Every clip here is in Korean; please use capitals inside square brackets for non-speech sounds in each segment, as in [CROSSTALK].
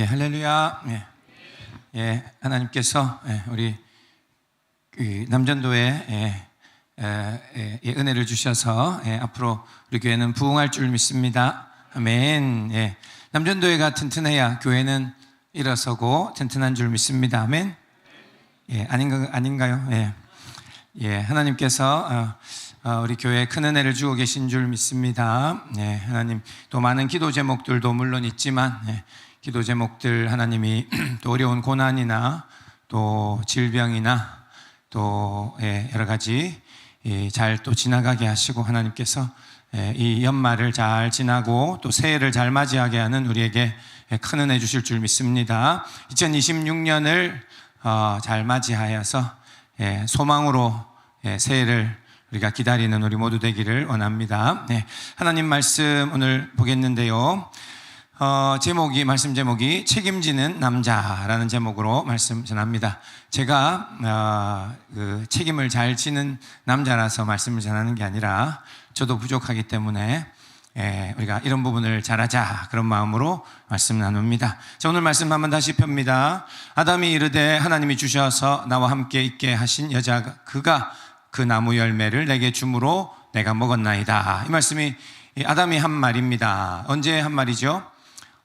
네, 할렐루야. 예, 예, 하나님께서 예, 우리 그 남전도에 예, 에, 예, 예, 은혜를 주셔서 예, 앞으로 우리 교회는 부흥할 줄 믿습니다. 아멘. 예, 남전도회가 튼튼해야 교회는 일어서고 튼튼한 줄 믿습니다. 아멘. 예, 아닌가 아닌가요? 예, 예, 하나님께서 어, 어, 우리 교회에 큰 은혜를 주고 계신 줄 믿습니다. 예, 하나님 또 많은 기도 제목들도 물론 있지만 예, 기도 제목들 하나님이 [CLEARS THROAT] 또 어려운 고난이나 또 질병이나 또 예, 여러 가지 잘 또 지나가게 하시고 하나님께서 예, 이 연말을 잘 지나고 또 새해를 잘 맞이하게 하는 우리에게 예, 큰 은혜 주실 줄 믿습니다. 2026년을 어, 잘 맞이하여서 예, 소망으로 예, 새해를 우리가 기다리는 우리 모두 되기를 원합니다. 네, 하나님 말씀 오늘 보겠는데요. 어, 제목이 말씀 제목이 책임지는 남자라는 제목으로 말씀 전합니다. 제가 어, 그 책임을 잘 지는 남자라서 말씀을 전하는 게 아니라 저도 부족하기 때문에 예, 우리가 이런 부분을 잘하자 그런 마음으로 말씀 나눕니다. 자, 오늘 말씀 한번 다시 펴니다. 아담이 이르되 하나님이 주셔서 나와 함께 있게 하신 여자가 그가 그 나무 열매를 내게 주므로 내가 먹었나이다. 이 말씀이 아담이 한 말입니다. 언제 한 말이죠?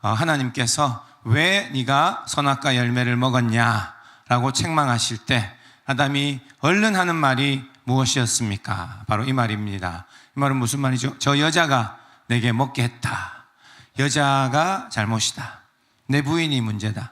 어, 하나님께서 왜 네가 선악과 열매를 먹었냐라고 책망하실 때 아담이 얼른 하는 말이 무엇이었습니까? 바로 이 말입니다. 이 말은 무슨 말이죠? 저 여자가 내게 먹게 했다. 여자가 잘못이다. 내 부인이 문제다.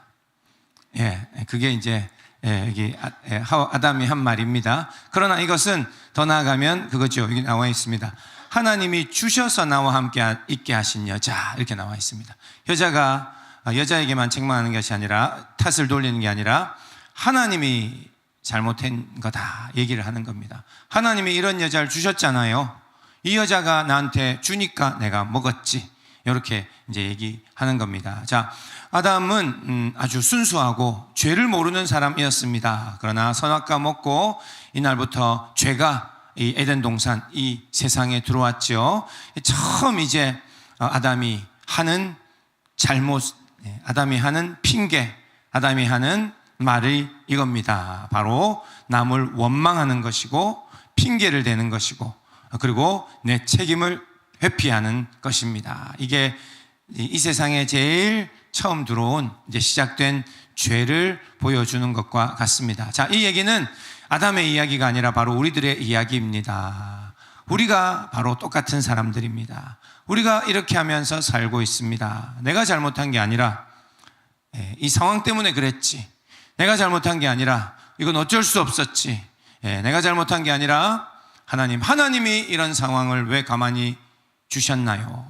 예, 그게 이제 예, 여기 아, 예, 아담이 한 말입니다. 그러나 이것은 더 나아가면 그거죠. 여기 나와 있습니다. 하나님이 주셔서 나와 함께 있게 하신 여자 이렇게 나와 있습니다. 여자가 아, 여자에게만 책망하는 것이 아니라 탓을 돌리는 게 아니라 하나님이 잘못한 거다 얘기를 하는 겁니다. 하나님이 이런 여자를 주셨잖아요. 이 여자가 나한테 주니까 내가 먹었지. 이렇게 이제 얘기하는 겁니다. 자, 아담은 음, 아주 순수하고 죄를 모르는 사람이었습니다. 그러나 선악과 먹고 이날부터 죄가 이 에덴 동산 이 세상에 들어왔죠. 처음 이제 어, 아담이 하는 잘못, 예, 아담이 하는 핑계, 아담이 하는 말이 이겁니다. 바로 남을 원망하는 것이고 핑계를 대는 것이고 그리고 내 책임을 회피하는 것입니다. 이게 이 세상에 제일 처음 들어온 이제 시작된 죄를 보여주는 것과 같습니다. 자, 이 얘기는 아담의 이야기가 아니라 바로 우리들의 이야기입니다. 우리가 바로 똑같은 사람들입니다. 우리가 이렇게 하면서 살고 있습니다. 내가 잘못한 게 아니라 예, 이 상황 때문에 그랬지. 내가 잘못한 게 아니라 이건 어쩔 수 없었지. 예, 내가 잘못한 게 아니라 하나님, 하나님이 이런 상황을 왜 가만히 주셨나요?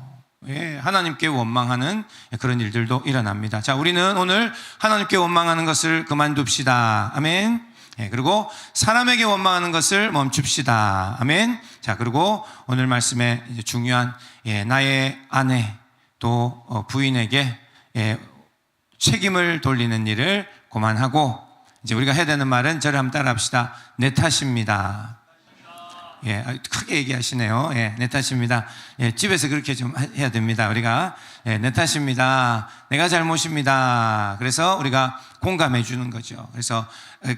예, 하나님께 원망하는 그런 일들도 일어납니다. 자, 우리는 오늘 하나님께 원망하는 것을 그만둡시다. 아멘. 예, 그리고 사람에게 원망하는 것을 멈춥시다. 아멘. 자, 그리고 오늘 말씀에 중요한 예, 나의 아내 또 어, 부인에게 예, 책임을 돌리는 일을 그만하고 이제 우리가 해야 되는 말은 저를 한번 따라합시다. 내 탓입니다. 예, 크게 얘기하시네요. 예, 내 탓입니다. 예, 집에서 그렇게 좀 해야 됩니다. 우리가 예, 내 탓입니다. 내가 잘못입니다. 그래서 우리가 공감해 주는 거죠. 그래서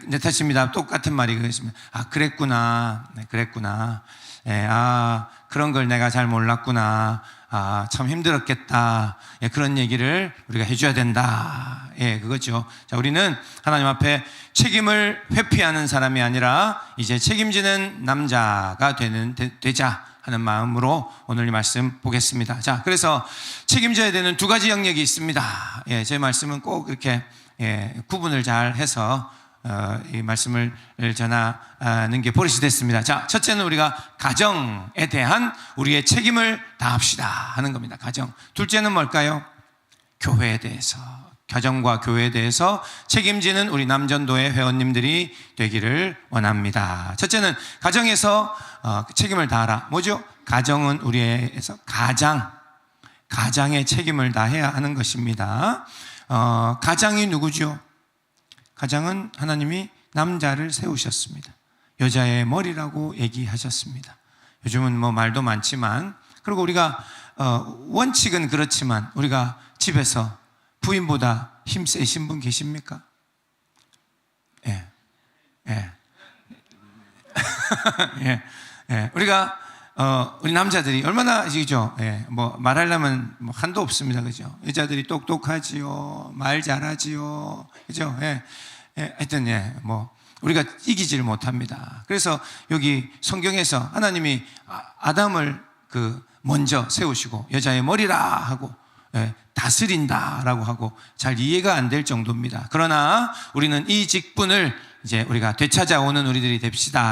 내 탓입니다. 똑같은 말이 그랬습니다. 아, 그랬구나. 네, 그랬구나. 예, 아, 그런 걸 내가 잘 몰랐구나. 아, 참 힘들었겠다. 예, 그런 얘기를 우리가 해줘야 된다. 예, 그거죠. 자, 우리는 하나님 앞에 책임을 회피하는 사람이 아니라 이제 책임지는 남자가 되는, 되, 자 하는 마음으로 오늘 이 말씀 보겠습니다. 자, 그래서 책임져야 되는 두 가지 영역이 있습니다. 예, 제 말씀은 꼭 이렇게 예, 구분을 잘 해서 어, 이 말씀을 전하는 게 버릇이 됐습니다. 자, 첫째는 우리가 가정에 대한 우리의 책임을 다합시다 하는 겁니다. 가정. 둘째는 뭘까요? 교회에 대해서. 가정과 교회에 대해서 책임지는 우리 남전도의 회원님들이 되기를 원합니다. 첫째는 가정에서 어, 책임을 다하라. 뭐죠? 가정은 우리에서 가장, 가장의 책임을 다해야 하는 것입니다. 어, 가장이 누구죠? 가장은 하나님이 남자를 세우셨습니다. 여자의 머리라고 얘기하셨습니다. 요즘은 뭐 말도 많지만, 그리고 우리가 어, 원칙은 그렇지만 우리가 집에서 부인보다 힘 세신 분 계십니까? 예. 예. [LAUGHS] 예. 예. 우리가 어, 우리 남자들이 얼마나 이죠? 예. 뭐 말하려면 뭐 한도 없습니다. 그죠? 여자들이 똑똑하지요. 말 잘하지요. 그죠? 예. 예. 하여튼 예. 뭐 우리가 이기지를 못합니다. 그래서 여기 성경에서 하나님이 아- 아담을 그 먼저 세우시고 여자의 머리라 하고 예, 다스린다라고 하고 잘 이해가 안 될 정도입니다. 그러나 우리는 이 직분을 이제 우리가 되찾아오는 우리들이 됩시다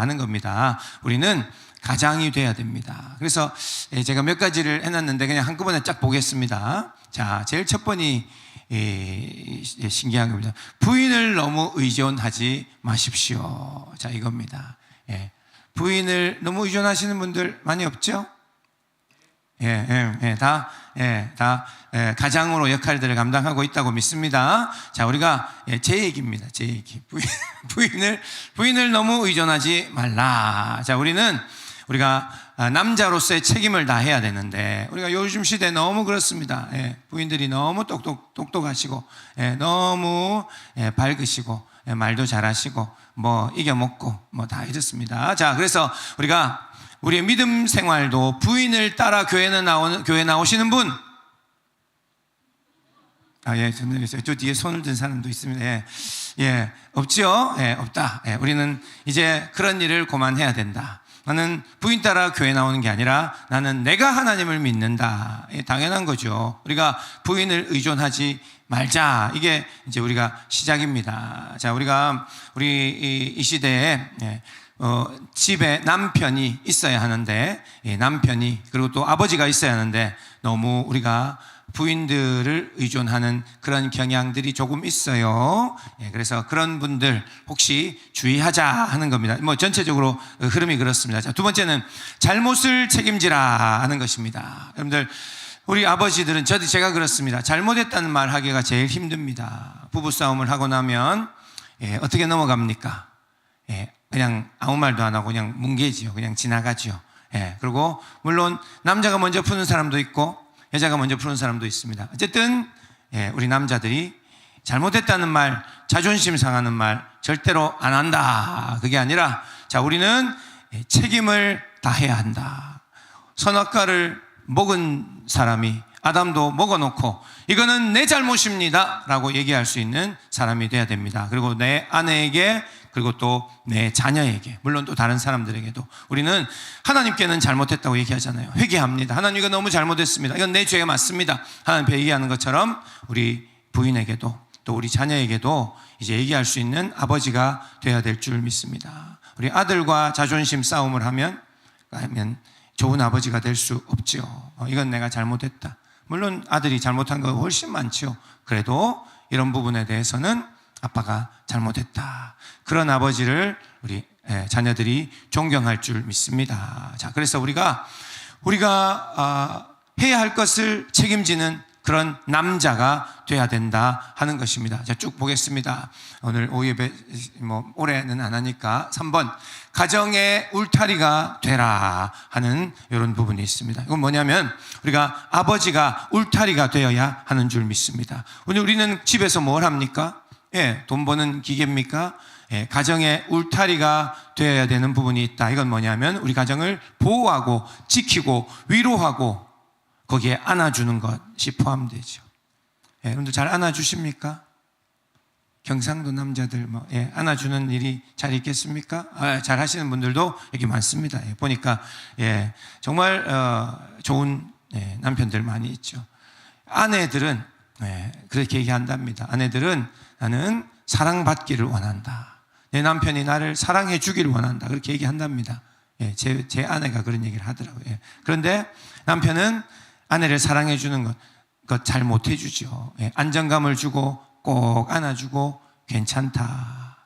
하는 겁니다. 우리는 가장이 돼야 됩니다. 그래서 예, 제가 몇 가지를 해놨는데 그냥 한꺼번에 쫙 보겠습니다. 자, 제일 첫 번이 예, 예, 신기한 겁니다. 부인을 너무 의존하지 마십시오. 자, 이겁니다. 예, 부인을 너무 의존하시는 분들 많이 없죠? 예, 예, 예, 다, 예, 다, 예, 가장으로 역할들을 감당하고 있다고 믿습니다. 자, 우리가, 예, 제 얘기입니다. 제 얘기. 부인, [LAUGHS] 부인을, 부인을 너무 의존하지 말라. 자, 우리는, 우리가 아, 남자로서의 책임을 다해야 되는데, 우리가 요즘 시대에 너무 그렇습니다. 예, 부인들이 너무 똑똑, 똑똑하시고, 예, 너무 예, 밝으시고, 예, 말도 잘하시고, 뭐, 이겨먹고, 뭐, 다 이렇습니다. 자, 그래서 우리가 우리의 믿음 생활도 부인을 따라 교회는 나오는 교회 나오시는 분. 아, 예, 저는 저 뒤에 손을 든 사람도 있습니다. 예, 예 없죠? 예, 없다. 예, 우리는 이제 그런 일을 고만해야 된다. 나는 부인 따라 교회 나오는 게 아니라 나는 내가 하나님을 믿는다. 예, 당연한 거죠. 우리가 부인을 의존하지 말자. 이게 이제 우리가 시작입니다. 자, 우리가 우리 이, 이 시대에 예, 어, 집에 남편이 있어야 하는데 예, 남편이 그리고 또 아버지가 있어야 하는데 너무 우리가 부인들을 의존하는 그런 경향들이 조금 있어요. 예, 그래서 그런 분들 혹시 주의하자 하는 겁니다. 뭐 전체적으로 흐름이 그렇습니다. 자, 두 번째는 잘못을 책임지라 하는 것입니다. 여러분들 우리 아버지들은 저도 제가 그렇습니다. 잘못했다는 말 하기가 제일 힘듭니다. 부부 싸움을 하고 나면 예, 어떻게 넘어갑니까? 예, 그냥 아무 말도 안 하고 그냥 뭉개지요. 그냥 지나가지요. 예, 그리고 물론 남자가 먼저 푸는 사람도 있고 여자가 먼저 푸는 사람도 있습니다. 어쨌든 예, 우리 남자들이 잘못했다는 말, 자존심 상하는 말 절대로 안 한다. 그게 아니라 자 우리는 예, 책임을 다해야 한다. 선악과를 먹은 사람이 아담도 먹어놓고 이거는 내 잘못입니다라고 얘기할 수 있는 사람이 돼야 됩니다. 그리고 내 아내에게 그리고 또 내 자녀에게 물론 또 다른 사람들에게도 우리는 하나님께는 잘못했다고 얘기하잖아요. 회개합니다. 하나님 이거 너무 잘못했습니다. 이건 내 죄가 맞습니다. 하나님께 얘기하는 것처럼 우리 부인에게도 또 우리 자녀에게도 이제 얘기할 수 있는 아버지가 돼야 될 줄 믿습니다. 우리 아들과 자존심 싸움을 하면 하면 좋은 아버지가 될 수 없지요. 어, 이건 내가 잘못했다. 물론 아들이 잘못한 거 훨씬 많지요. 그래도 이런 부분에 대해서는 아빠가 잘못했다. 그런 아버지를 우리 예, 자녀들이 존경할 줄 믿습니다. 자, 그래서 우리가 우리가 아, 해야 할 것을 책임지는 그런 남자가 돼야 된다 하는 것입니다. 자, 쭉 보겠습니다. 오늘 오예배 뭐 올해는 안 하니까 3번 가정의 울타리가 되라 하는 이런 부분이 있습니다. 이건 뭐냐면 우리가 아버지가 울타리가 되어야 하는 줄 믿습니다. 오늘 우리는 집에서 뭘 합니까? 예, 돈 버는 기계입니까? 예, 가정의 울타리가 되어야 되는 부분이 있다. 이건 뭐냐면 우리 가정을 보호하고 지키고 위로하고 거기에 안아주는 것이 포함되죠. 예, 여러분들 잘 안아주십니까? 경상도 남자들 뭐 예, 안아주는 일이 잘 있겠습니까? 아, 잘 하시는 분들도 여기 많습니다. 예, 보니까 예, 정말 어, 좋은 예, 남편들 많이 있죠. 아내들은 예, 그렇게 얘기한답니다. 아내들은 나는 사랑받기를 원한다. 내 남편이 나를 사랑해 주기를 원한다. 그렇게 얘기한답니다. 예, 제, 제 아내가 그런 얘기를 하더라고요. 예. 그런데 남편은 아내를 사랑해 주는 것, 그것 잘 못해 주죠. 예, 안정감을 주고 꼭 안아주고 괜찮다.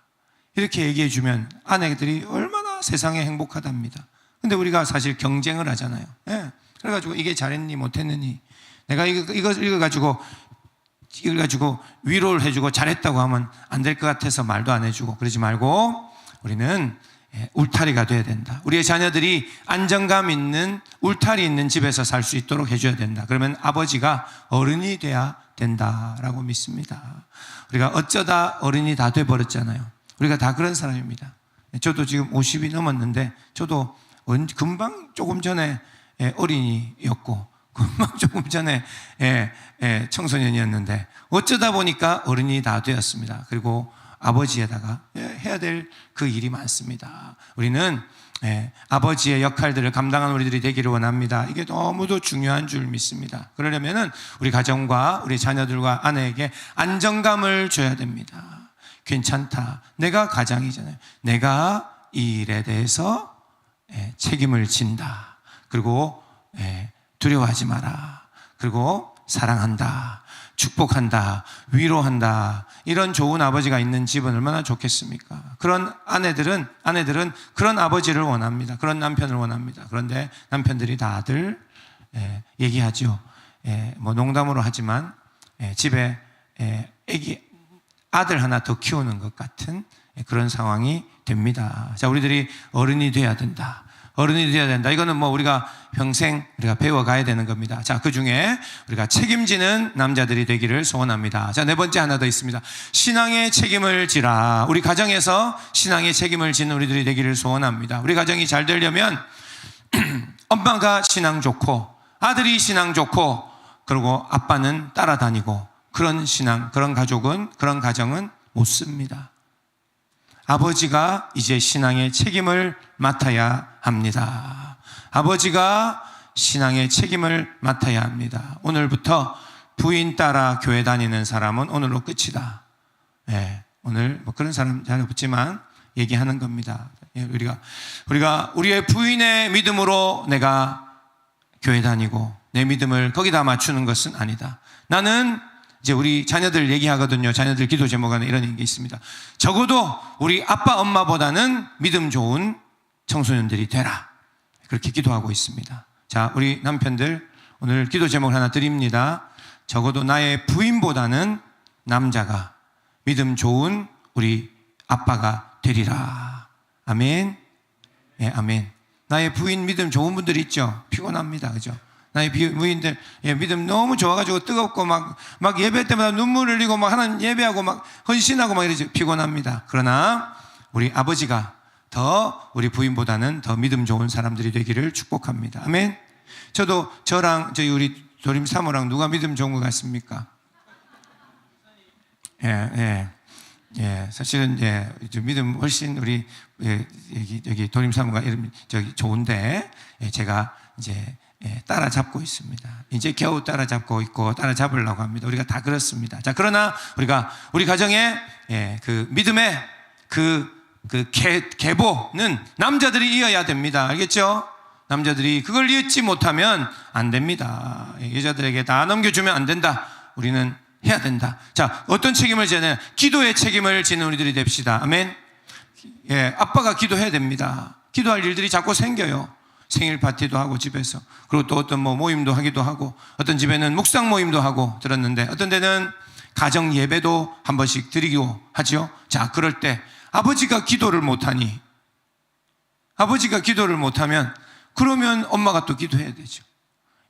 이렇게 얘기해 주면 아내들이 얼마나 세상에 행복하답니다. 근데 우리가 사실 경쟁을 하잖아요. 예. 그래가지고 이게 잘했니 못했느니 내가 이거 이거 이거 가지고 이걸 가지고 위로를 해주고 잘했다고 하면 안 될 것 같아서 말도 안 해주고 그러지 말고 우리는 예, 울타리가 돼야 된다. 우리의 자녀들이 안정감 있는 울타리 있는 집에서 살 수 있도록 해줘야 된다. 그러면 아버지가 어른이 돼야 된다라고 믿습니다. 우리가 어쩌다 어른이 다 돼버렸잖아요. 우리가 다 그런 사람입니다. 저도 지금 50이 넘었는데 저도 언- 금방 조금 전에 예, 어린이였고 조금 전에 예, 예, 청소년이었는데 어쩌다 보니까 어른이 다 되었습니다. 그리고 아버지에다가 예, 해야 될 그 일이 많습니다. 우리는 예, 아버지의 역할들을 감당한 우리들이 되기를 원합니다. 이게 너무도 중요한 줄 믿습니다. 그러려면은 우리 가정과 우리 자녀들과 아내에게 안정감을 줘야 됩니다. 괜찮다. 내가 가장이잖아요. 내가 이 일에 대해서 예, 책임을 진다. 그리고 예, 두려워하지 마라. 그리고 사랑한다. 축복한다. 위로한다. 이런 좋은 아버지가 있는 집은 얼마나 좋겠습니까? 그런 아내들은 아내들은 그런 아버지를 원합니다. 그런 남편을 원합니다. 그런데 남편들이 다들 예, 얘기하죠. 예, 뭐 농담으로 하지만 예, 집에 예, 애기 아들 하나 더 키우는 것 같은 그런 상황이 됩니다. 자, 우리들이 어른이 돼야 된다. 어른이 돼야 된다. 이거는 뭐 우리가 평생 우리가 배워가야 되는 겁니다. 자, 그 중에 우리가 책임지는 남자들이 되기를 소원합니다. 자, 네 번째 하나 더 있습니다. 신앙의 책임을 지라. 우리 가정에서 신앙의 책임을 지는 우리들이 되기를 소원합니다. 우리 가정이 잘 되려면 [CLEARS THROAT] 엄마가 신앙 좋고 아들이 신앙 좋고 그리고 아빠는 따라다니고 그런 신앙, 그런 가족은 그런 가정은 못 씁니다. 아버지가 이제 신앙의 책임을 맡아야 합니다. 아버지가 신앙의 책임을 맡아야 합니다. 오늘부터 부인 따라 교회 다니는 사람은 오늘로 끝이다. 예, 오늘 뭐 그런 사람 잘 없지만 얘기하는 겁니다. 예, 우리가 우리가 우리의 부인의 믿음으로 내가 교회 다니고 내 믿음을 거기다 맞추는 것은 아니다. 나는 이제 우리 자녀들 얘기하거든요. 자녀들 기도 제목 안에 이런 게 있습니다. 적어도 우리 아빠 엄마보다는 믿음 좋은 청소년들이 되라. 그렇게 기도하고 있습니다. 자, 우리 남편들 오늘 기도 제목을 하나 드립니다. 적어도 나의 부인보다는 남자가 믿음 좋은 우리 아빠가 되리라. 아멘. 예, 아멘. 나의 부인 믿음 좋은 분들 있죠? 피곤합니다. 그죠? 나의 비- 부인들 예, 믿음 너무 좋아가지고 뜨겁고 막, 막 예배 때마다 눈물 흘리고 막 하나님 예배하고 막 헌신하고 막 이러지 피곤합니다. 그러나 우리 아버지가 더 우리 부인보다는 더 믿음 좋은 사람들이 되기를 축복합니다. 아멘. 저도 저랑 저희 우리 도림 사모랑 누가 믿음 좋은 것 같습니까? 예, 예. 예, 사실은 예, 좀 믿음 훨씬 우리 예, 여기 여기 도림 사모가 이름 저기 좋은데 예, 제가 이제 예, 따라잡고 있습니다. 이제 겨우 따라잡고 있고 따라잡으려고 합니다. 우리가 다 그렇습니다. 자, 그러나 우리가 우리 가정에 예, 그 믿음의 그, 그 계, 계보는 남자들이 이어야 됩니다. 알겠죠? 남자들이 그걸 잊지 못하면 안 됩니다. 예, 여자들에게 다 넘겨주면 안 된다. 우리는 해야 된다. 자, 어떤 책임을 지냐? 기도의 책임을 지는 우리들이 됩시다. 아멘. 예, 아빠가 기도해야 됩니다. 기도할 일들이 자꾸 생겨요. 생일 파티도 하고 집에서 그리고 또 어떤 뭐 모임도 하기도 하고 어떤 집에는 묵상 모임도 하고 들었는데 어떤 데는 가정 예배도 한 번씩 드리고 하죠. 자, 그럴 때 아버지가 기도를 못하니 아버지가 기도를 못하면 그러면 엄마가 또 기도해야 되죠.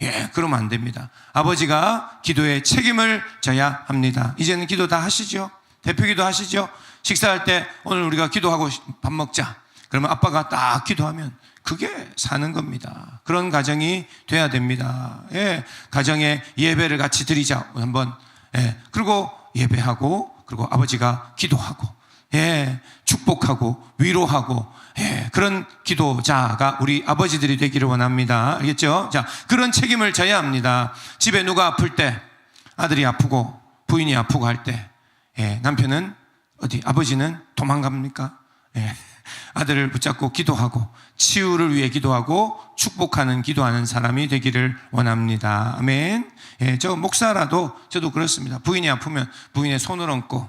예, 그러면 안 됩니다. 아버지가 기도의 책임을 져야 합니다. 이제는 기도 다 하시죠? 대표 기도 하시죠? 식사할 때 오늘 우리가 기도하고 밥 먹자. 그러면 아빠가 딱 기도하면 그게 사는 겁니다. 그런 가정이 돼야 됩니다. 예, 가정에 예배를 같이 드리자. 한번. 예, 그리고 예배하고, 그리고 아버지가 기도하고, 예, 축복하고, 위로하고, 예, 그런 기도자가 우리 아버지들이 되기를 원합니다. 알겠죠? 자, 그런 책임을 져야 합니다. 집에 누가 아플 때, 아들이 아프고, 부인이 아프고 할 때, 예, 남편은 어디, 아버지는 도망갑니까? 예, 아들을 붙잡고 기도하고, 치유를 위해 기도하고, 축복하는, 기도하는 사람이 되기를 원합니다. 아멘. 예, 저 목사라도 저도 그렇습니다. 부인이 아프면 부인의 손을 얹고,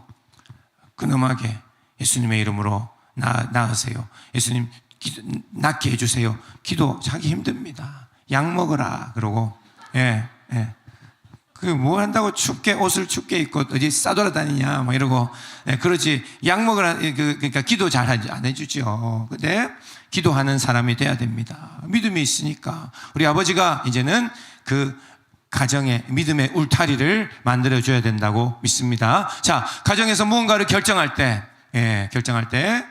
근엄하게 예수님의 이름으로 나, 나으세요. 예수님 기도, 낫게 해주세요. 기도하기 힘듭니다. 약 먹어라. 그러고, 예, 예. 그뭐 한다고 춥게 옷을 춥게 입고 어디 싸돌아다니냐 뭐 이러고 예, 그러지 약 먹으라 그 그러니까 기도 잘 안 해주죠. 근데 기도하는 사람이 돼야 됩니다. 믿음이 있으니까 우리 아버지가 이제는 그 가정의 믿음의 울타리를 만들어 줘야 된다고 믿습니다. 자, 가정에서 무언가를 결정할 때, 예, 결정할 때,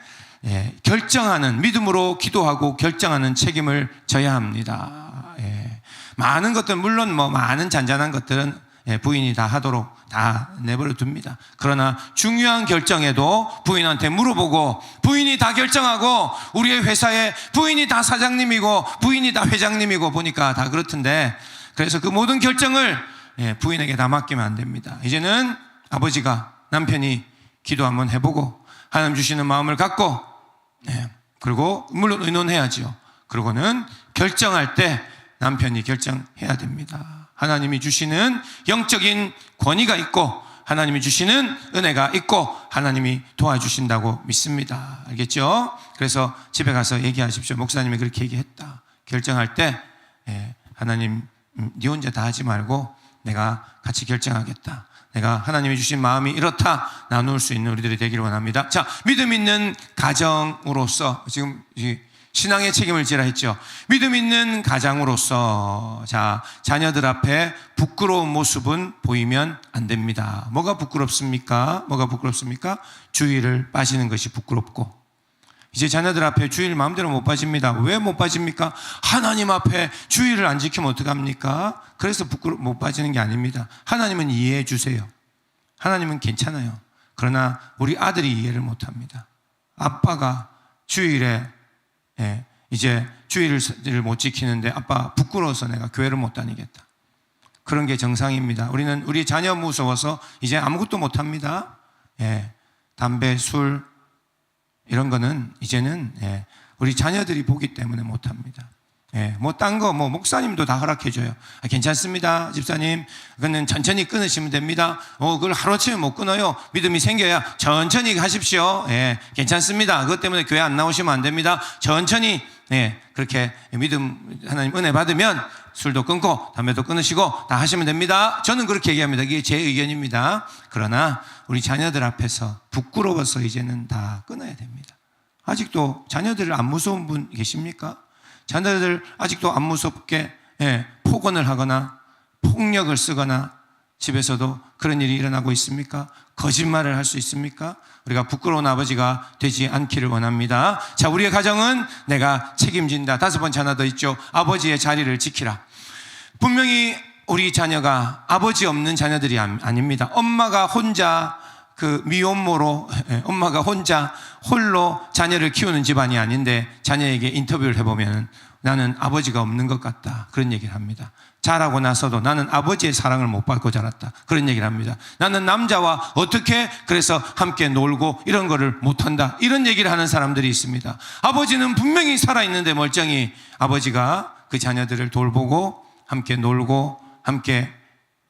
예, 결정하는 믿음으로 기도하고 결정하는 책임을 져야 합니다. 예, 많은 것들 물론 뭐 많은 잔잔한 것들은 예, 부인이 다 하도록 다 내버려 둡니다. 그러나 중요한 결정에도 부인한테 물어보고 부인이 다 결정하고 우리의 회사에 부인이 다 사장님이고 부인이 다 회장님이고 보니까 다 그렇던데 그래서 그 모든 결정을 예, 부인에게 다 맡기면 안 됩니다. 이제는 아버지가 남편이 기도 한번 해보고 하나님 주시는 마음을 갖고 예, 그리고 물론 의논해야지요. 그리고는 결정할 때 남편이 결정해야 됩니다. 하나님이 주시는 영적인 권위가 있고 하나님이 주시는 은혜가 있고 하나님이 도와주신다고 믿습니다. 알겠죠? 그래서 집에 가서 얘기하십시오. 목사님이 그렇게 얘기했다. 결정할 때 예, 하나님 음, 네 혼자 다 하지 말고 내가 같이 결정하겠다. 내가 하나님이 주신 마음이 이렇다 나눌 수 있는 우리들이 되기를 원합니다. 자, 믿음 있는 가정으로서 지금 이 신앙의 책임을 지라 했죠. 믿음 있는 가장으로서 자 자녀들 앞에 부끄러운 모습은 보이면 안 됩니다. 뭐가 부끄럽습니까? 뭐가 부끄럽습니까? 주의를 빠지는 것이 부끄럽고 이제 자녀들 앞에 주의를 마음대로 못 빠집니다. 왜 못 빠집니까? 하나님 앞에 주의를 안 지키면 어떡합니까? 그래서 부끄러 못 빠지는 게 아닙니다. 하나님은 이해해 주세요. 하나님은 괜찮아요. 그러나 우리 아들이 이해를 못 합니다. 아빠가 주일에 예, 이제 주일을 못 지키는데 아빠 부끄러워서 내가 교회를 못 다니겠다. 그런 게 정상입니다. 우리는 우리 자녀 무서워서 이제 아무것도 못 합니다. 예, 담배, 술 이런 거는 이제는 예, 우리 자녀들이 보기 때문에 못 합니다. 예, 뭐, 딴 거, 뭐, 목사님도 다 허락해줘요. 아, 괜찮습니다, 집사님. 그거는 천천히 끊으시면 됩니다. 어, 그걸 하루아침에 못 끊어요. 믿음이 생겨야 천천히 하십시오. 예, 괜찮습니다. 그것 때문에 교회 안 나오시면 안 됩니다. 천천히, 예, 그렇게 믿음, 하나님 은혜 받으면 술도 끊고, 담배도 끊으시고, 다 하시면 됩니다. 저는 그렇게 얘기합니다. 이게 제 의견입니다. 그러나, 우리 자녀들 앞에서 부끄러워서 이제는 다 끊어야 됩니다. 아직도 자녀들을 안 무서운 분 계십니까? 자녀들 아직도 안 무섭게 예, 폭언을 하거나 폭력을 쓰거나 집에서도 그런 일이 일어나고 있습니까? 거짓말을 할 수 있습니까? 우리가 부끄러운 아버지가 되지 않기를 원합니다. 자, 우리의 가정은 내가 책임진다. 다섯 번째 하나 더 있죠. 아버지의 자리를 지키라. 분명히 우리 자녀가 아버지 없는 자녀들이 아- 아닙니다. 엄마가 혼자 그 미혼모로 [LAUGHS] 예, 엄마가 혼자 홀로 자녀를 키우는 집안이 아닌데 자녀에게 인터뷰를 해보면 나는 아버지가 없는 것 같다 그런 얘기를 합니다. 자라고 나서도 나는 아버지의 사랑을 못 받고 자랐다 그런 얘기를 합니다. 나는 남자와 어떻게 그래서 함께 놀고 이런 거를 못한다 이런 얘기를 하는 사람들이 있습니다. 아버지는 분명히 살아 있는데 멀쩡히 아버지가 그 자녀들을 돌보고 함께 놀고 함께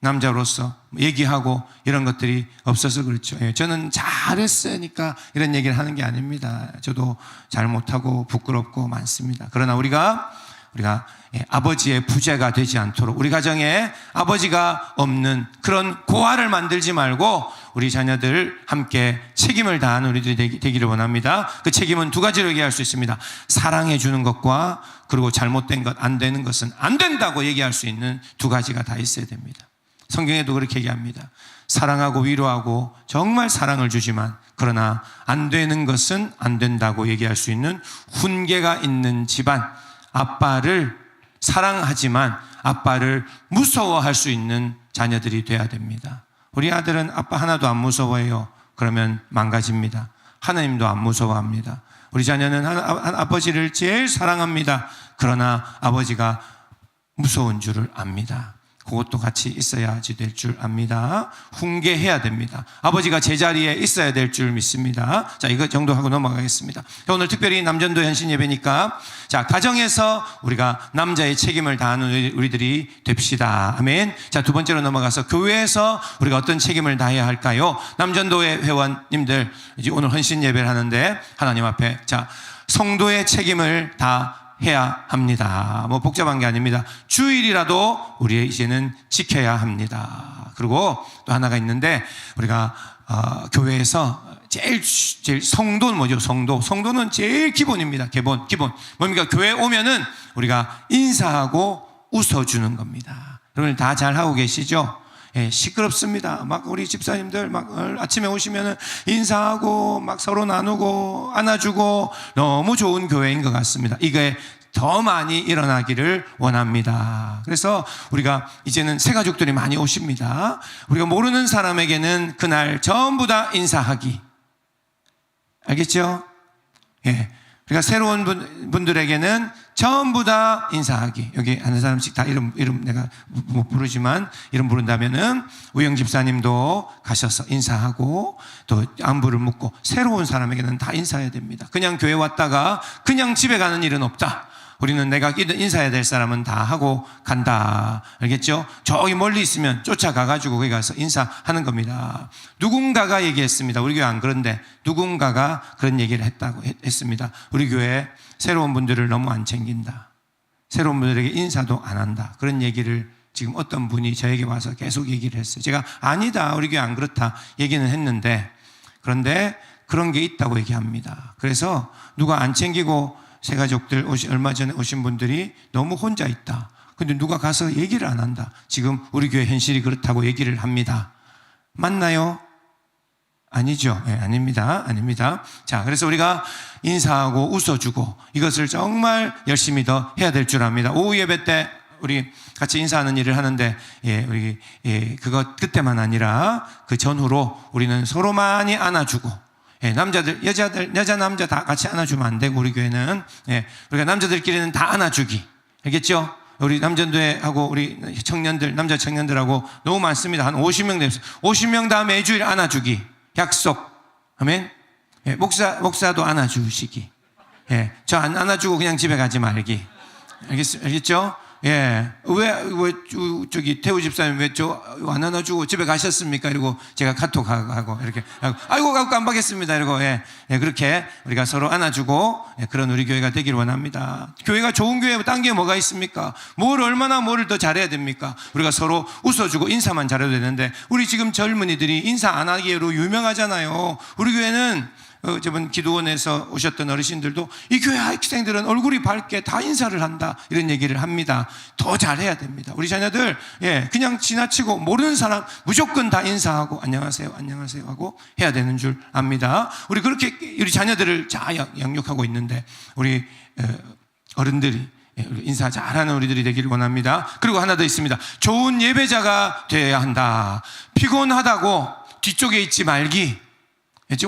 남자로서 얘기하고 이런 것들이 없어서 그렇죠. 예, 저는 잘했으니까 이런 얘기를 하는 게 아닙니다. 저도 잘못하고 부끄럽고 많습니다. 그러나 우리가 우리가 예, 아버지의 부재가 되지 않도록 우리 가정에 아버지가 없는 그런 고아를 만들지 말고 우리 자녀들 함께 책임을 다하는 우리들이 되기- 되기를 원합니다. 그 책임은 두 가지로 얘기할 수 있습니다. 사랑해 주는 것과 그리고 잘못된 것, 안 되는 것은 안 된다고 얘기할 수 있는 두 가지가 다 있어야 됩니다. 성경에도 그렇게 얘기합니다. 사랑하고 위로하고 정말 사랑을 주지만 그러나 안 되는 것은 안 된다고 얘기할 수 있는 훈계가 있는 집안 아빠를 사랑하지만 아빠를 무서워할 수 있는 자녀들이 돼야 됩니다. 우리 아들은 아빠 하나도 안 무서워해요. 그러면 망가집니다. 하나님도 안 무서워합니다. 우리 자녀는 아버지를 제일 사랑합니다. 그러나 아버지가 무서운 줄을 압니다. 그것도 같이 있어야지 될 줄 압니다. 훈계해야 됩니다. 아버지가 제자리에 있어야 될 줄 믿습니다. 자, 이거 정도 하고 넘어가겠습니다. 자, 오늘 특별히 남전도 현신 예배니까 자, 가정에서 우리가 남자의 책임을 다하는 우리- 우리들이 됩시다. 아멘. 자, 두 번째로 넘어가서 교회에서 우리가 어떤 책임을 다해야 할까요? 남전도의 회원님들 이제 오늘 헌신 예배를 하는데 하나님 앞에 자, 성도의 책임을 다 해야 합니다. 뭐 복잡한 게 아닙니다. 주일이라도 우리 이제는 지켜야 합니다. 그리고 또 하나가 있는데 우리가 어, 교회에서 제일 제일 성도는 뭐죠? 성도. 성도는 제일 기본입니다. 기본 기본. 뭡니까? 교회 오면은 우리가 인사하고 웃어주는 겁니다. 여러분 다 잘 하고 계시죠? 예, 시끄럽습니다. 막 우리 집사님들 막 아침에 오시면은 인사하고 막 서로 나누고 안아주고 너무 좋은 교회인 것 같습니다. 이게 더 많이 일어나기를 원합니다. 그래서 우리가 이제는 새 가족들이 많이 오십니다. 우리가 모르는 사람에게는 그날 전부 다 인사하기. 알겠죠? 예. 그러니까 새로운 분, 분들에게는 전부 다 인사하기. 여기 한 사람씩 다 이름, 이름 내가 못 부르지만 이름 부른다면은 우영 집사님도 가셔서 인사하고 또 안부를 묻고 새로운 사람에게는 다 인사해야 됩니다. 그냥 교회 왔다가 그냥 집에 가는 일은 없다. 우리는 내가 인사해야 될 사람은 다 하고 간다. 알겠죠? 저기 멀리 있으면 쫓아가가지고 거기 가서 인사하는 겁니다. 누군가가 얘기했습니다. 우리 교회 안 그런데 누군가가 그런 얘기를 했다고 했, 습니다 우리 교회 새로운 분들을 너무 안 챙긴다. 새로운 분들에게 인사도 안 한다. 그런 얘기를 지금 어떤 분이 저에게 와서 계속 얘기를 했어요. 제가 아니다. 우리 교회 안 그렇다. 얘기는 했는데 그런데 그런 게 있다고 얘기합니다. 그래서 누가 안 챙기고 새 가족들 오시, 얼마 전에 오신 분들이 너무 혼자 있다. 근데 누가 가서 얘기를 안 한다. 지금 우리 교회 현실이 그렇다고 얘기를 합니다. 맞나요? 아니죠. 네, 아닙니다. 아닙니다. 자, 그래서 우리가 인사하고 웃어주고 이것을 정말 열심히 더 해야 될 줄 압니다. 오후 예배 때 우리 같이 인사하는 일을 하는데, 예, 우리, 예, 그것 그때만 아니라 그 전후로 우리는 서로 많이 안아주고 예, 남자들, 여자들, 여자, 남자 다 같이 안아주면 안 되고, 우리 교회는. 예, 우리가 남자들끼리는 다 안아주기. 알겠죠? 우리 남전도회하고 우리 청년들, 남자 청년들하고 너무 많습니다. 한 50명 됐어요. 50명 다 매주일 안아주기. 약속. 아멘? 예, 목사, 목사도 안아주시기. 예, 저 안 안아주고 그냥 집에 가지 말기. 알겠, 알겠죠? 예. 왜, 왜, 저기, 태우 집사님 왜 저 안 안아주고 집에 가셨습니까? 이러고 제가 카톡 하고, 이렇게. 하고, 아이고, 갖고 깜빡했습니다. 이러고, 예. 예. 그렇게 우리가 서로 안아주고, 예. 그런 우리 교회가 되기를 원합니다. 교회가 좋은 교회, 딴 게 뭐가 있습니까? 뭘 얼마나 뭐를 더 잘해야 됩니까? 우리가 서로 웃어주고 인사만 잘해도 되는데, 우리 지금 젊은이들이 인사 안 하기로 유명하잖아요. 우리 교회는 어, 저번 기도원에서 오셨던 어르신들도 이 교회 학생들은 얼굴이 밝게 다 인사를 한다 이런 얘기를 합니다. 더 잘해야 됩니다. 우리 자녀들 예 그냥 지나치고 모르는 사람 무조건 다 인사하고 안녕하세요 안녕하세요 하고 해야 되는 줄 압니다. 우리 그렇게 우리 자녀들을 잘 양육하고 있는데 우리 어른들이 예, 인사 잘하는 우리들이 되기를 원합니다. 그리고 하나 더 있습니다. 좋은 예배자가 되어야 한다. 피곤하다고 뒤쪽에 있지 말기.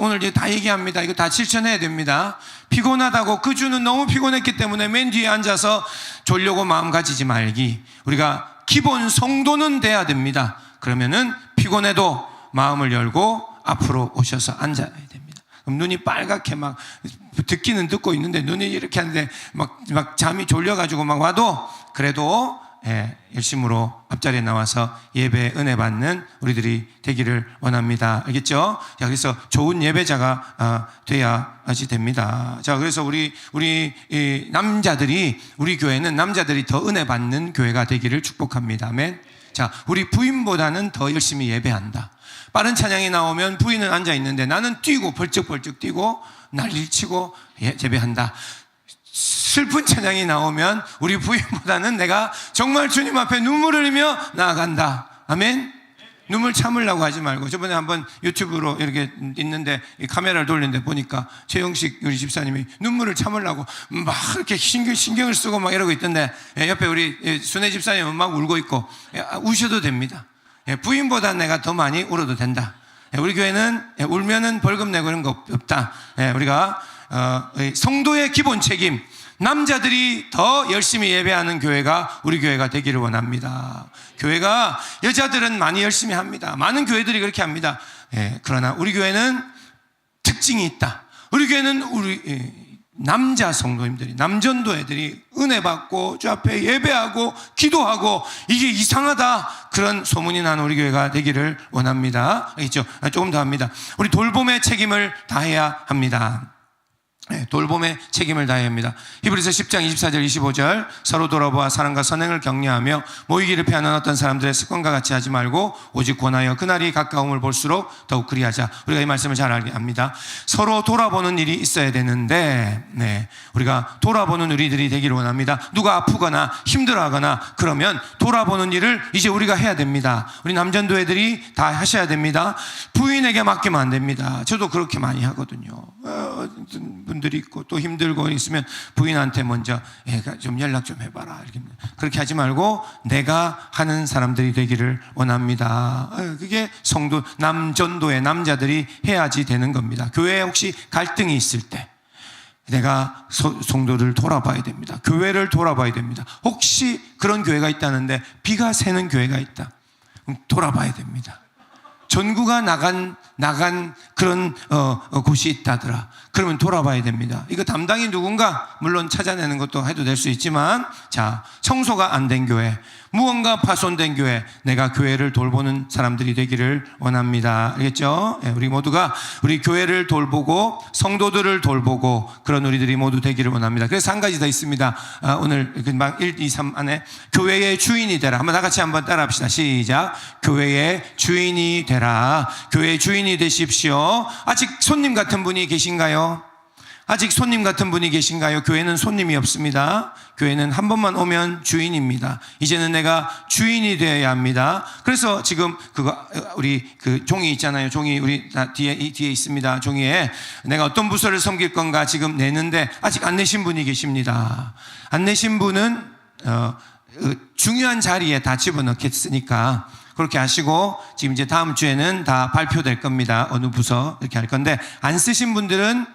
오늘 이제 다 얘기합니다. 이거 다 실천해야 됩니다. 피곤하다고 그 주는 너무 피곤했기 때문에 맨 뒤에 앉아서 졸려고 마음 가지지 말기. 우리가 기본 성도는 돼야 됩니다. 그러면은 피곤해도 마음을 열고 앞으로 오셔서 앉아야 됩니다. 그럼 눈이 빨갛게 막 듣기는 듣고 있는데 눈이 이렇게 하는데 막, 막 잠이 졸려가지고 막 와도 그래도 예, 열심으로 앞자리에 나와서 예배 은혜 받는 우리들이 되기를 원합니다. 알겠죠? 자, 그래서 좋은 예배자가 어, 돼야지 됩니다. 자, 그래서 우리 우리 남자들이 우리 교회는 남자들이 더 은혜 받는 교회가 되기를 축복합니다. 아멘. 자, 우리 부인보다는 더 열심히 예배한다. 빠른 찬양이 나오면 부인은 앉아 있는데 나는 뛰고 벌쩍벌쩍 뛰고 난리를 치고 예, 예배한다. 슬픈 찬양이 나오면 우리 부인보다는 내가 정말 주님 앞에 눈물을 흘리며 나아간다. 아멘. 눈물 참으려고 하지 말고 저번에 한번 유튜브로 이렇게 있는데 카메라를 돌리는데 보니까 최영식 우리 집사님이 눈물을 참으려고 막 이렇게 신경, 신경을 쓰고 막 이러고 있던데 예, 옆에 우리 예, 순애 집사님은 막 울고 있고 예, 우셔도 됩니다. 부인보다 내가 더 많이 울어도 된다. 우리 교회는 울면은 벌금 내고 그런 거 없다. 우리가 어, 성도의 기본 책임 남자들이 더 열심히 예배하는 교회가 우리 교회가 되기를 원합니다. 교회가 여자들은 많이 열심히 합니다. 많은 교회들이 그렇게 합니다. 예, 그러나 우리 교회는 특징이 있다. 우리 교회는 우리 예, 남자 성도님들이 남전도 애들이 은혜 받고 주 앞에 예배하고 기도하고 이게 이상하다 그런 소문이 나는 우리 교회가 되기를 원합니다. 알겠죠? 아, 조금 더 합니다. 우리 돌봄의 책임을 다해야 합니다. 예, 돌봄의 책임을 다해야 합니다. 히브리서 10장 24절 25절 서로 돌아보아 사랑과 선행을 격려하며 모이기를 피하는 어떤 사람들의 습관과 같이 하지 말고 오직 권하여 그날이 가까움을 볼수록 더욱 그리하자. 우리가 이 말씀을 잘 합니다. 서로 돌아보는 일이 있어야 되는데 네, 우리가 돌아보는 우리들이 되기를 원합니다. 누가 아프거나 힘들어하거나 그러면 돌아보는 일을 이제 우리가 해야 됩니다. 우리 남전도 애들이 다 하셔야 됩니다. 부인에게 맡기면 안 됩니다. 저도 그렇게 많이 하거든요. 어, 어떤 분들이 있고 또 힘들고 있으면 부인한테 먼저 애가 좀 연락 좀 해봐라 이렇게 그렇게 하지 말고 내가 하는 사람들이 되기를 원합니다. 어, 그게 성도 남전도의 남자들이 해야지 되는 겁니다. 교회에 혹시 갈등이 있을 때 내가 소- 성도를 돌아봐야 됩니다. 교회를 돌아봐야 됩니다. 혹시 그런 교회가 있다는데 비가 새는 교회가 있다. 돌아봐야 됩니다. 전구가 나간 나간 그런 어, 어, 곳이 있다더라. 그러면 돌아봐야 됩니다. 이거 담당이 누군가 물론 찾아내는 것도 해도 될 수 있지만 자 청소가 안 된 교회, 무언가 파손된 교회, 내가 교회를 돌보는 사람들이 되기를 원합니다. 알겠죠? 예, 우리 모두가 우리 교회를 돌보고 성도들을 돌보고 그런 우리들이 모두 되기를 원합니다. 그래서 한 가지 더 있습니다. 아, 오늘 금방 1, 2, 3 안에 교회의 주인이 되라. 한번 다 같이 한번 따라 합시다. 시작. 교회의 주인이 되라. 교회의 주인이 되십시오. 아직 손님 같은 분이 계신가요? 아직 손님 같은 분이 계신가요? 교회는 손님이 없습니다. 교회는 한 번만 오면 주인입니다. 이제는 내가 주인이 되어야 합니다. 그래서 지금 그거 우리 그 종이 있잖아요. 종이 우리 다 뒤에 이 뒤에 있습니다. 종이에 내가 어떤 부서를 섬길 건가 지금 내는데 아직 안 내신 분이 계십니다. 안 내신 분은 어, 그 중요한 자리에 다 집어넣겠으니까 그렇게 하시고 지금 이제 다음 주에는 다 발표될 겁니다. 어느 부서 이렇게 할 건데 안 쓰신 분들은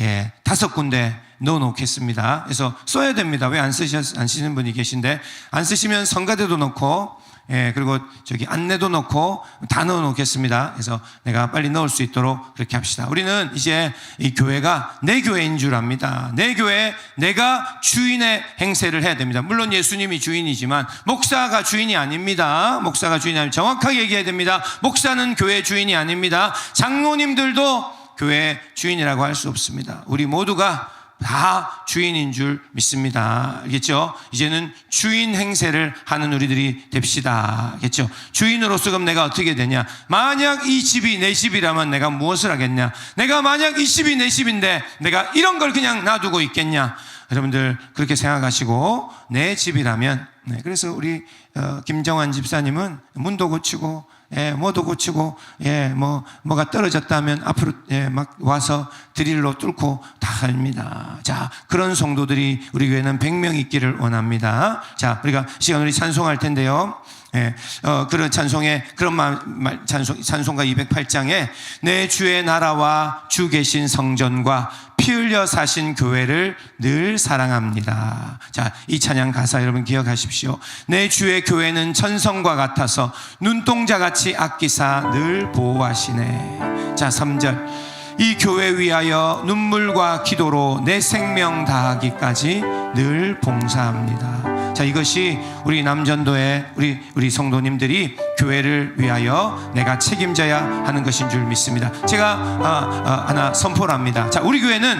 예, 다섯 군데 넣어 놓겠습니다. 그래서 써야 됩니다. 왜 안 쓰셨, 안 쓰시는 분이 계신데, 안 쓰시면 성가대도 넣고, 예, 그리고 저기 안내도 넣고, 다 넣어 놓겠습니다. 그래서 내가 빨리 넣을 수 있도록 그렇게 합시다. 우리는 이제 이 교회가 내 교회인 줄 압니다. 내 교회, 내가 주인의 행세를 해야 됩니다. 물론 예수님이 주인이지만, 목사가 주인이 아닙니다. 목사가 주인이 아닙니다. 정확하게 얘기해야 됩니다. 목사는 교회 주인이 아닙니다. 장로님들도 교회 주인이라고 할 수 없습니다. 우리 모두가 다 주인인 줄 믿습니다. 알겠죠? 이제는 주인 행세를 하는 우리들이 됩시다. 알겠죠? 주인으로서 그럼 내가 어떻게 되냐? 만약 이 집이 내 집이라면 내가 무엇을 하겠냐? 내가 만약 이 집이 내 집인데 내가 이런 걸 그냥 놔두고 있겠냐? 여러분들 그렇게 생각하시고 내 집이라면 네, 그래서 우리 어, 김정환 집사님은 문도 고치고 예, 뭐도 고치고 예, 뭐 뭐가 떨어졌다면 앞으로 예, 막 와서 드릴로 뚫고 다 합니다. 자, 그런 성도들이 우리 교회는 100명 있기를 원합니다. 자, 우리가 시간 우리 찬송할 텐데요. 예, 어, 그런 찬송에, 그런 말, 말, 찬송, 찬송가 208장에 내 주의 나라와 주 계신 성전과 피 흘려 사신 교회를 늘 사랑합니다. 자, 이 찬양 가사 여러분 기억하십시오. 내 주의 교회는 천성과 같아서 눈동자 같이 아끼사 늘 보호하시네. 자, 3절. 이 교회 위하여 눈물과 기도로 내 생명 다하기까지 늘 봉사합니다. 자, 이것이 우리 남전도의 우리 우리 성도님들이 교회를 위하여 내가 책임져야 하는 것인 줄 믿습니다. 제가 아, 아, 하나 선포를 합니다. 자, 우리 교회는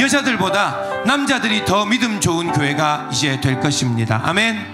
여자들보다 남자들이 더 믿음 좋은 교회가 이제 될 것입니다. 아멘.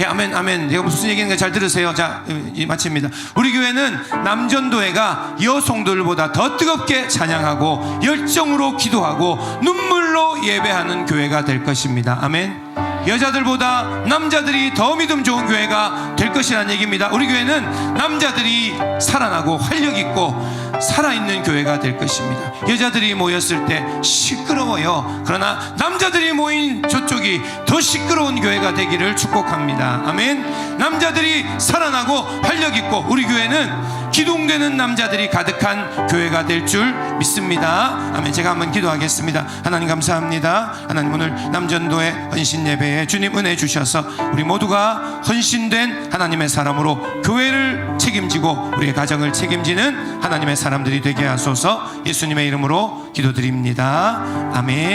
예, 아멘, 아멘. 제가 무슨 얘기인가 잘 들으세요. 자, 이 마칩니다. 우리 교회는 남전도회가 여성들보다 더 뜨겁게 찬양하고 열정으로 기도하고 눈물로 예배하는 교회가 될 것입니다. 아멘. 여자들보다 남자들이 더 믿음 좋은 교회가 될 것이라는 얘기입니다. 우리 교회는 남자들이 살아나고 활력 있고 살아있는 교회가 될 것입니다. 여자들이 모였을 때 시끄러워요. 그러나 남자들이 모인 저쪽이 더 시끄러운 교회가 되기를 축복합니다. 아멘. 남자들이 살아나고 활력 있고 우리 교회는 기둥되는 남자들이 가득한 교회가 될 줄 믿습니다. 아멘. 제가 한번 기도하겠습니다. 하나님 감사합니다. 하나님 오늘 남전도의 헌신 예배에 주님 은혜 주셔서 우리 모두가 헌신된 하나님의 사람으로 교회를 책임지고 우리의 가정을 책임지는 하나님의 사람들이 되게 하소서 예수님의 이름으로 기도드립니다. 아멘.